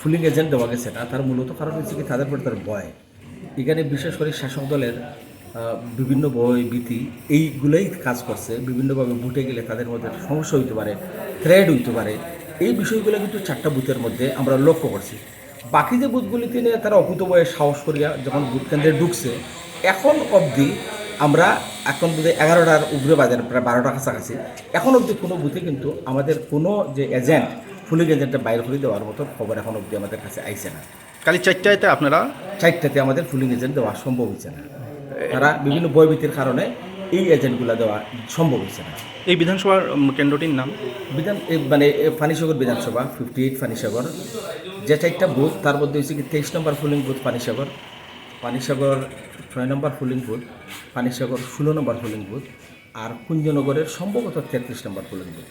ফুলিং agent দেওয়া গেছে না তার মূলত কারণ হচ্ছে কি, তাদের প্রতি তার ভয়। এখানে বিশেষ করে শাসক দলের বিভিন্ন ভয়, ভীতি, এইগুলোই কাজ করছে। বিভিন্নভাবে বুটে গেলে তাদের মধ্যে সমস্যা হইতে পারে থ্রেড হইতে পারে। এই বিষয়গুলো কিন্তু চারটা বুথের মধ্যে আমরা লক্ষ্য করছি। বাকি যে বুথগুলিতে নিয়ে তারা অকুতবয়ে সাহস করিয়া যখন বুথ কেন্দ্রে ঢুকছে, এখন অবধি আমরা এখন বোধহয় এগারোটার উপরে বাজার প্রায় বারোটা কাছাকাছি। এখন অবধি কোনো বুথে কিন্তু আমাদের কোনো যে এজেন্ট ফুলিং এজেন্টটা বাইরে করে দেওয়ার মতো খবর এখন অবধি আমাদের কাছে আইছে না। কালি চারটায়তে আপনারা? চারটাতে আমাদের ফুলিং এজেন্ট দেওয়া সম্ভব হচ্ছে না। তারা বিভিন্ন বয়ভীতির কারণে এই এজেন্টগুলো দেওয়া সম্ভব হচ্ছে না। এই বিধানসভার কেন্দ্রটির নাম? বিধান মানে ফানিসাগর বিধানসভা ফিফটি এইট ফানিসাগর। যে চারটা বুথ তার মধ্যে হচ্ছে কি তেইশ নম্বর ফুলিং বুথ পানিসাগর পানিসাগর ছয় নম্বর ফুলিং বুথ পানিসাগর ষোলো নম্বর ফুলিং বুথ আর কুঞ্জনগরের সম্ভবত তেত্রিশ নম্বর ফুলিং বুথ